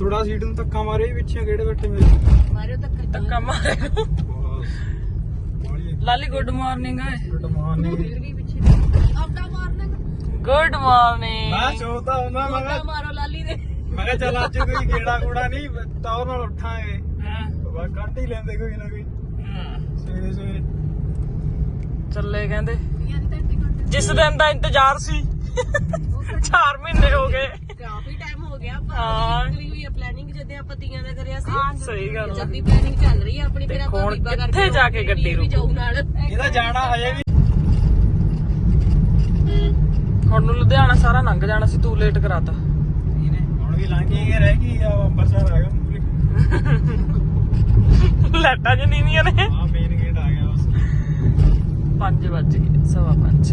ਥੋੜਾ ਸੀਟ ਨੂੰ ਧੱਕਾ ਮਾਰੇ ਵੀ ਪਿੱਛੇ ਕਿਹੜੇ ਬੈਠੇ ਮੇਰੇ ਮਾਰਿਓ ਧੱਕਾ ਧੱਕਾ ਮਾਰੇ Lali good morning good morning ਵੀ ਪਿੱਛੇ ਆਪਦਾ ਮਾਰਨਾ ਗੁੱਡ ਮਾਰਨਿੰਗ ਮੈਂ ਸੋਤਾ ਹੁੰਦਾ ਮੈਂ ਕਿਹਾ ਮਾਰੋ ਲਾਲੀ ਦੇ। ਮੈਂ ਕਿਹਾ ਚੱਲ ਅੱਜ ਕੋਈ ਗੇੜਾ ਗੂੜਾ ਨਹੀਂ ਟੌਰ ਨਾਲ ਉੱਠਾਂਗੇ। ਬਸ ਕੱਢ ਹੀ ਲੈਂਦੇ ਕੋਈ ਨਾ ਕੋਈ। ਸਵੇਰੇ ਸਵੇਰੇ। ਚੱਲੇ ਕਹਿੰਦੇ। ਜਿਸ ਦਿਨ ਦਾ ਇੰਤਜ਼ਾਰ ਸੀ 4 ਮਹੀਨੇ ਹੋ ਗਏ। ਕਾਫੀ ਟਾਈਮ ਹੋ ਗਿਆ ਪਰ ਹਾਂ। ਨਿਕਲੀ ਹੋਈ ਹੈ ਪਲੈਨਿੰਗ ਜਦੇ ਆਪਾਂ ਤੀਆਂ ਦਾ ਕਰਿਆ ਸੀ। ਸਹੀ ਗੱਲ ਆ। ਜੱਦੀ ਪਲੈਨਿੰਗ ਚੱਲ ਰਹੀ ਹੈ ਆਪਣੀ ਫਿਰ ਦੇਖੋ ਆਪਾਂ ਹੁਣ ਬੀਬਾ ਕਰਕੇ ਕਿੱਥੇ ਜਾ ਕੇ ਗੱਡੀ ਵੀਰ ਵੀ ਰੁਕੂ। ਜਾਊ ਨਾਲ। ਇਹਦਾ ਜਾਣਾ ਹਜੇ ਵੀ। ਹੁਣ ਨੂੰ ਲੁਧਿਆਣਾ ਸਾਰਾ ਲੰਘ ਜਾਣਾ ਸੀ ਤੂੰ ਲੇਟ ਕਰਾਤਾ। ਇਹਨੇ ਹੁਣ ਵੀ ਲੰਘ ਹੀ ਰਹਿ ਗਈ ਆ ਅੰਬਰਸਰ ਆ ਗਿਆ ਲੈਟਾਂ ਚ ਨੀਵੀਆਂ ਨੇ। ਆ ਮੇਨ ਗੇਟ ਆ ਗਿਆ ਬਸ। 5 ਵੱਜ ਗਏ ਸਵਾ 5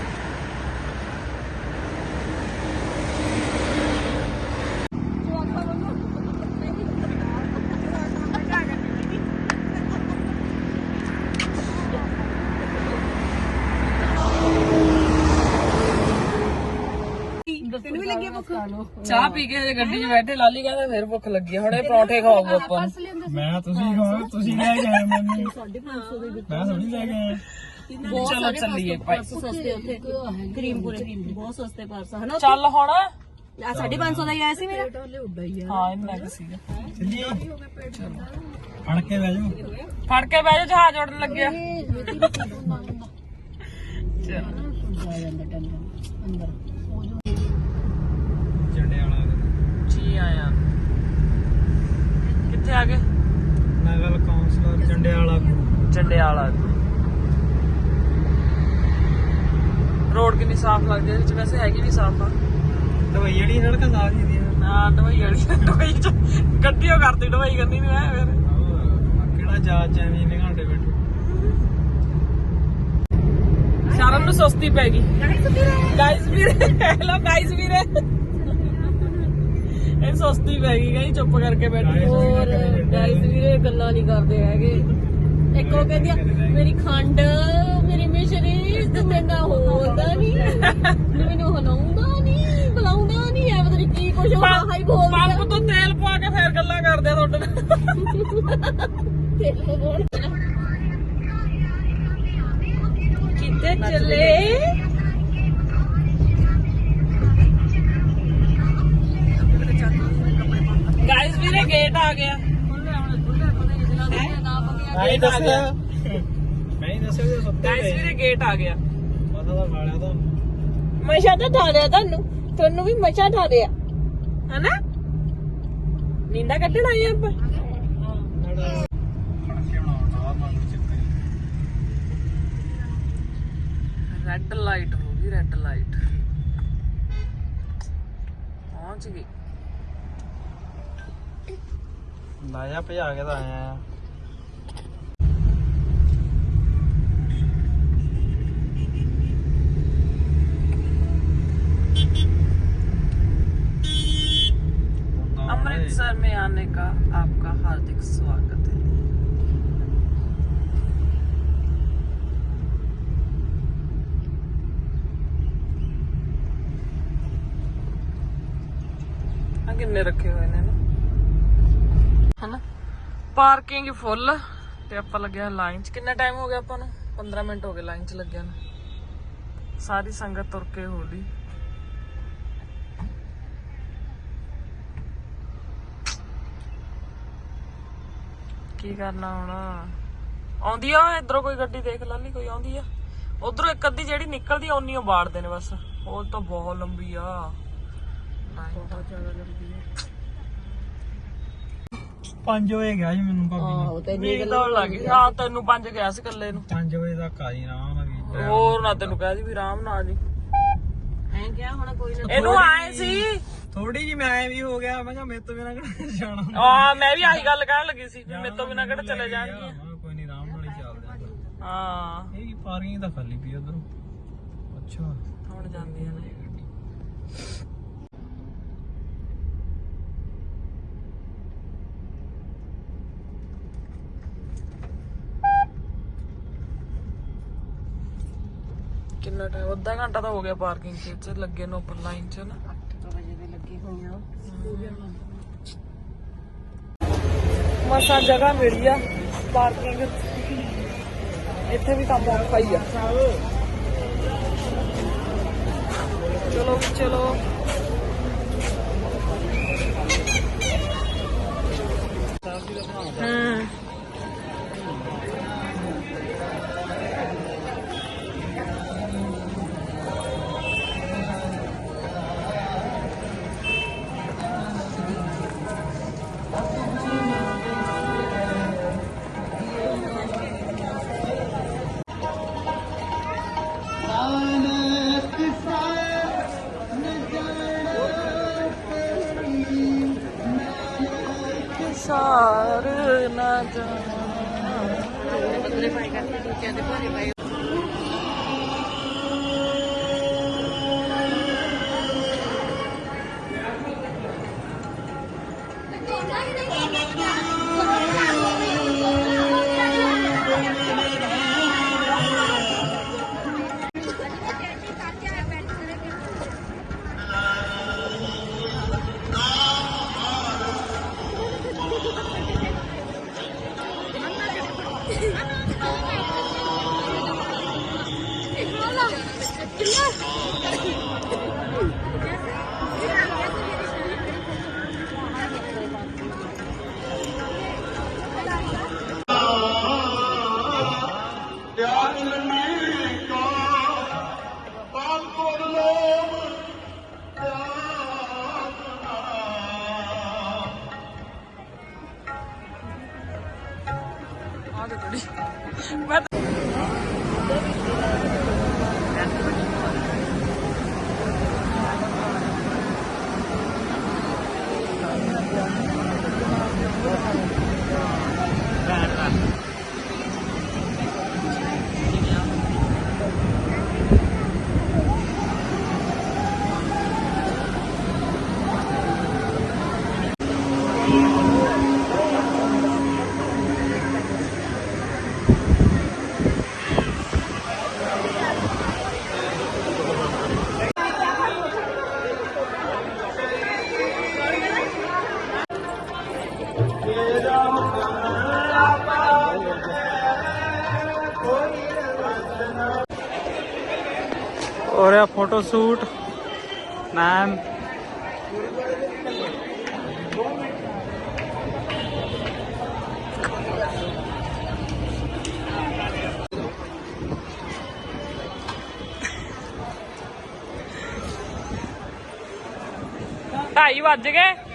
ਤੈਨੂੰ ਵੀ ਲੱਗਿਆ ਭੁੱਖ? ਚਾਹ ਪੀ ਕੇ ਹਜੇ ਗੱਡੀ 'ਚ ਬੈਠੇ ਲਾਲੀ ਕਹਿੰਦਾ ਫਿਰ ਭੁੱਖ ਲੱਗੀ ਆ, ਹੁਣੇ ਪਰੌਂਠੇ ਖਾਓਗੇ ਆਪਾਂ ਨੂੰ। ਮੈਂ ਤੁਸੀਂ ਖਾਓ ਤੁਸੀਂ ਲੈ ਕੇ ਆਏ ਮੈਨੂੰ ਮੈਂ ਥੋੜੀ ਲੈ ਕੇ ਆਇਆ। ਚਲੋ ਚੱਲੀਏ ਭਾਈ। ਪਰਸ ਸਸਤੇ ਉੱਥੇ। ਕਰੀਮ ਪੂਰੇ ਬਹੁਤ ਸਸਤੇ ਪਰਸ ਹਨਾ ਚੱਲ ਹੁਣ। ਆ 550 ਦਾ ਹੀ ਆਇਆ ਸੀ ਮੇਰਾ। ਹਾਂ ਇੰਨਾ ਕੁ ਸੀਗਾ। ਚੱਲੀਏ। ਫੜ ਕੇ ਬਹਿ ਜਾਓ। ਫੜ ਕੇ ਬਹਿ ਜਾ ਜਹਾਜ਼ ਉੜਨ ਲੱਗਿਆ। ਚੱਲ। ਝੰਡੇ ਵਾਲਾ ਜੀ ਆਇਆ। ਕਿੱਥੇ ਆ ਗਏ? ਨਗਰ ਕਾਉਂਸਲਰ ਗੁਰੂ ਚੰਡਿਆਲਾ ਰੋਡ ਕਿੰਨੀ ਸਾਫ਼ ਲੱਗਦੀ ਹੈ ਵਿੱਚ ਵੈਸੇ ਹੈਗੀ ਵੀ ਸਾਫ਼ ਆ ਦਵਾਈ ਜਿਹੜੀ ਸੜਕਾਂ ਸਾਫ਼ ਹੀ ਦੀਆਂ ਨਾ ਦਵਾਈ ਵਾਲੀ ਦਵਾਈ ਚ ਗੱਡੀਓ ਕਰਦੀ ਦਵਾਈ ਕਰਨੀ ਨਹੀਂ ਐ ਫਿਰ। ਕਿਹੜਾ ਜਹਾਜ਼ ਚ ਐਵੇਂ ਇੰਨੇ ਘੰਟੇ ਬੈਠੇ। ਸ਼ਰਮ ਨੂੰ ਸੁਸਤੀ ਪੈ ਗਈ। ਗਾਇਸ ਵੀਰੇ। ਹੈਲੋ ਗਾਇਸ ਵੀਰੇ। ਇਹ ਸੁਸਤੀ ਪੈ ਗਈ ਗਈ ਚੁੱਪ ਕਰਕੇ ਬੈਠੀ ਹੋਰ ਗਾਇਸ ਵੀਰੇ ਗੱਲਾਂ ਨਹੀਂ ਕਰਦੇ ਹੈਗੇ। ਇੱਕ ਉਹ ਕਹਿੰਦੀ ਆ, ਮੇਰੀ ਖੰਡ ਮੇਰੀ ਮਿਸ਼ਰੀ ਤੇ ਨਾਲ ਹੋਦਾ ਨਹੀਂ। ਮੈਨੂੰ ਹਲਾਉਂਦਾ ਨਹੀਂ ਬੁਲਾਉਂਦਾ ਨਹੀਂ ਐ ਪਤਾ ਨਹੀਂ ਕੀ ਕੁਝ ਉਹ ਹਾਈ ਪੰਪ ਤੋਂ ਤੇਲ ਪਵਾ ਕੇ ਫੇਰ ਗੱਲਾਂ ਕਰਦੇ ਆ ਤੁਹਾਡੇ ਨਾਲ। ਕਿੱਥੇ ਚੱਲੇ? ਵੀਰੇ ਗੇਟ ਆ ਗਿਆ। ਨਹੀਂ ਦੱਸਿਆ। ਨਹੀਂ ਦੱਸਿਆ ਜੇ ਸੁੱਤੇ ਗਾਇਸ ਪਏ ਵੀਰੇ ਗੇਟ ਆ ਗਿਆ। ਮਸਾ ਦਾ ਵਾਲਿਆ ਤਾਂ। ਮਸ਼ਾ ਤਾਂ ਠਾ ਲਿਆ ਤੁਹਾਨੂੰ। ਤੁਹਾਨੂੰ ਵੀ ਮਸ਼ਾ ਠਾ ਲਿਆ ਹਨਾ? ਨੀਂਦਾ ਕੱਢਣ ਆਏ ਆਪਾਂ। ਰੈੱਡ ਲਾਈਟ ਹੋ ਗਈ ਰੈੱਡ ਲਾਈਟ ਪਹੁੰਚ ਗਈ भजा के आए हैं अमृतसर में आने का आपका हार्दिक स्वागत है किन्ने रखे हुए ने ਪਾਰਕਿੰਗ ਫੁੱਲ ਤੇ ਆਪਾਂ ਲੱਗਿਆ ਲਾਈਨ 'ਚ। ਕਿੰਨਾ ਟਾਈਮ ਹੋ ਗਿਆ ਆਪਾਂ ਨੂੰ? 15 ਮਿੰਟ ਹੋ ਗਏ ਲਾਈਨ 'ਚ ਲੱਗਿਆ ਨੂੰ। ਸਾਰੀ ਸੰਗਤ ਤੁਰ ਕੇ ਹੋਲੀ। ਕੀ ਕਰਨਾ ਹੁਣ? ਆਉਂਦੀ ਆ, ਇਧਰੋਂ ਕੋਈ ਗੱਡੀ ਦੇਖ ਲਾ ਲਈ, ਕੋਈ ਆਉਂਦੀ ਆ। ਉਧਰੋਂ ਇੱਕ ਅੱਧੀ ਜਿਹੜੀ ਨਿਕਲਦੀ ਆ, ਉਨੀ ਓ ਬਾੜਦੇ ਨੇ ਬਸ। ਉਹ ਤਾਂ ਬਹੁਤ ਲੰਬੀ ਆ। ਬਹੁਤ ਜ਼ਿਆਦਾ ਲੰਬੀ ਆ। ਪੰਜ ਵਜੇ ਗਿਆ ਜੀ ਮੈਨੂੰ ਭਾਬੀ ਨੇ। ਆਹੋ ਤੇ ਨੀਂਦ ਤਾਂ ਲੱਗ ਗਈ। ਹਾਂ ਤੈਨੂੰ ਪੰਜ ਗਿਆ ਸੀ ਇਕੱਲੇ ਨੂੰ। 5 ਵਜੇ ਤੱਕ ਆ ਜੀ ਆਰਾਮ ਨਾਲ ਵੀ ਹੋਰ ਨਾ ਤੈਨੂੰ ਕਹਿ ਦੀ ਵੀ ਆਰਾਮ ਨਾਲ ਜੀ ਐਂ ਕਿਹਾ ਹੁਣ ਕੋਈ ਨਾ ਇਹਨੂੰ ਆਏ ਸੀ। ਥੋੜੀ ਜੀ ਮੈਂ ਵੀ ਹੋ ਗਿਆ ਮੈਂ ਕਿਹਾ ਮੇਰੇ ਤੋਂ ਬਿਨਾਂ ਕਿਹੜਾ ਜਾਣਾ ਆ ਮੈਂ ਵੀ ਆਹੀ ਗੱਲ ਕਹਿਣ ਲੱਗੀ ਸੀ ਵੀ ਮੇਰੇ ਤੋਂ ਬਿਨਾਂ ਕਿਹੜਾ ਚਲੇ ਜਾਣਗੇ ਮੈਂ ਕਿਹਾ ਕੋਈ ਨਹੀਂ ਆਰਾਮ ਨਾਲ ਹੀ ਚੱਲਦੇ ਆ ਹਾਂ। ਇਹ ਪਾਰਕਿੰਗ ਤਾਂ ਖਾਲੀ ਪਈ ਉਧਰੋਂ। ਅੱਛਾ। ਹੁਣ ਜਾਂਦੀਆਂ ਨੇ। ਕਿੰਨਾ ਟਾਈਮ ਅੱਧਾ ਘੰਟਾ ਤਾਂ ਹੋ ਗਿਆ ਪਾਰਕਿੰਗ 'ਚ ਚ ਲੱਗੇ ਨੂੰ ਉੱਪਰ ਲਾਈਨ 'ਚ ਨਾ। 8 ਵਜੇ ਦੇ ਲੱਗੇ ਹੋਈਆਂ ਮਸਾ ਜਗ੍ਹਾ ਮਿਲੀ ਆ ਪਾਰਕਿੰਗ ਇੱਥੇ ਵੀ ਕੰਮ ਔਖਾ ਹੀ ਆ। ਚਲੋ ਚਲੋ। ਹੂੰ। ਬਦਲੇ ਪਾਈ ਕਰਦੇ ਦੂਜਿਆਂ ਦੇ ਭਾਰੇ ਪਾਏ ਆ ਫੋਟੋ ਸ਼ੂਟ ਮੈਮ। ਢਾਈ ਵੱਜ ਗਏ।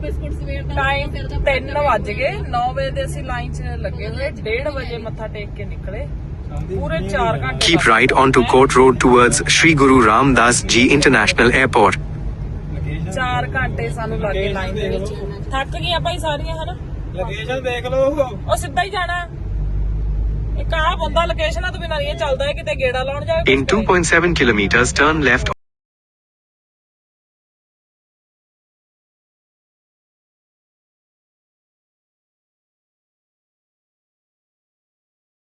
ਬਿਸਕੁਟ ਸਵੇਰ ਦਾ ਟਾਈਮ 3 ਵੱਜ ਗਏ 9 ਵਜੇ ਦੇ ਅਸੀਂ ਲਾਈਨ 'ਚ ਲੱਗੇ ਹੋਏ 1:30 ਵਜੇ ਮੱਥਾ ਟੇਕ ਕੇ ਨਿਕਲੇ। ਪੂਰੇ 4 ਘੰਟੇ Keep right onto Court Road towards Sri Guru Ram Das Ji International Airport. 4 ਘੰਟੇ ਸਾਨੂੰ ਲੱਗੇ ਲਾਈਨ ਦੇ ਵਿੱਚ। ਥੱਕ ਗਈਆਂ ਭਾਈ ਸਾਰੀਆਂ ਹਨਾ? ਲੋਕੇਸ਼ਨ ਦੇਖ ਲਓ। ਉਹ ਸਿੱਧਾ ਹੀ ਜਾਣਾ। ਇੱਕ ਆਹ ਬੰਦਾ ਲੋਕੇਸ਼ਨਾਂ ਤੋਂ ਬਿਨਾਂ ਨਹੀਂ ਇਹ ਚੱਲਦਾ ਹੈ ਕਿਤੇ ਗੇੜਾ ਲਾਉਣ ਜਾਵੇ In 2.7 kilometers, turn left